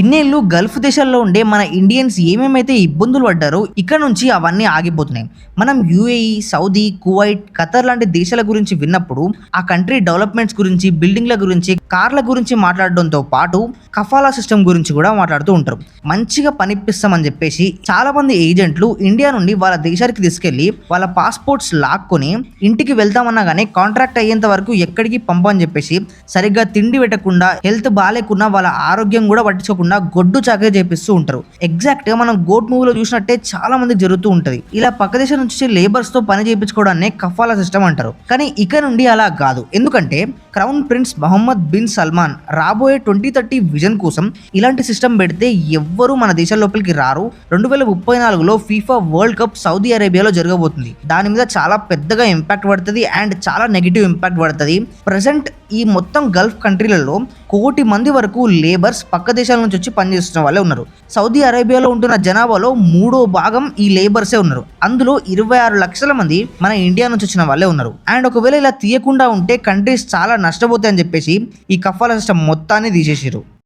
ఇన్నేళ్ళు గల్ఫ్ దేశాల్లో ఉండే మన ఇండియన్స్ ఏమేమైతే ఇబ్బందులు పడ్డారో ఇక్కడ నుంచి అవన్నీ ఆగిపోతున్నాయి. మనం యూఏఈ సౌదీ కువైట్ ఖతర్ లాంటి దేశాల గురించి విన్నప్పుడు ఆ కంట్రీ డెవలప్మెంట్స్ గురించి బిల్డింగ్ల గురించి కార్ల గురించి మాట్లాడడంతో పాటు కఫాలా సిస్టమ్ గురించి కూడా మాట్లాడుతూ ఉంటారు. మంచిగా పనిపిస్తామని చెప్పేసి చాలా మంది ఏజెంట్లు ఇండియా నుండి వాళ్ళ దేశానికి తీసుకెళ్ళి వాళ్ళ పాస్పోర్ట్స్ లాక్కొని ఇంటికి వెళ్తామన్నా కానీ కాంట్రాక్ట్ అయ్యేంత వరకు ఎక్కడికి పంపని చెప్పేసి సరిగ్గా తిండి పెట్టకుండా హెల్త్ బాగాలేకున్నా వాళ్ళ ఆరోగ్యం కూడా పట్టించుకోకుండా గొడ్డు చాకరీ చేపిస్తూ ఉంటారు. ఎగ్జాక్ట్గా మనం గోట్ మూవీలో చూసినట్టే చాలా మందికి జరుగుతూ ఉంటది. ఇలా పక్క దేశం నుంచి లేబర్స్తో పని చేయించుకోవడాన్ని కఫాలా సిస్టమ్ అంటారు. కానీ ఇక నుండి అలా కాదు. ఎందుకంటే crown prince Mohammed bin Salman రాబోయే ట్వంటీ థర్టీ విజన్ కోసం ఇలాంటి సిస్టమ్ పెడితే ఎవ్వరూ మన దేశం లోపలికి రారు. రెండు వేల ముప్పై నాలుగులో ఫీఫా వరల్డ్ కప్ సౌదీ అరేబియాలో జరగబోతుంది. దాని మీద చాలా పెద్దగా ఇంపాక్ట్ పడుతుంది అండ్ చాలా నెగిటివ్ ఇంపాక్ట్ పడుతుంది. ప్రజెంట్ ఈ మొత్తం గల్ఫ్ కంట్రీలలో కోటి మంది వరకు లేబర్స్ పక్క దేశాల నుంచి వచ్చి పనిచేస్తున్న వాళ్ళే ఉన్నారు. సౌదీ అరేబియాలో ఉంటున్న జనాభాలో మూడో భాగం ఈ లేబర్సే ఉన్నారు. అందులో ఇరవై ఆరు లక్షల మంది మన ఇండియా నుంచి వచ్చిన వాళ్ళే ఉన్నారు. అండ్ ఒకవేళ ఇలా తీయకుండా ఉంటే కంట్రీస్ చాలా నష్టపోతాయని చెప్పేసి ఈ కఫాల నష్టం మొత్తాన్ని తీసేసారు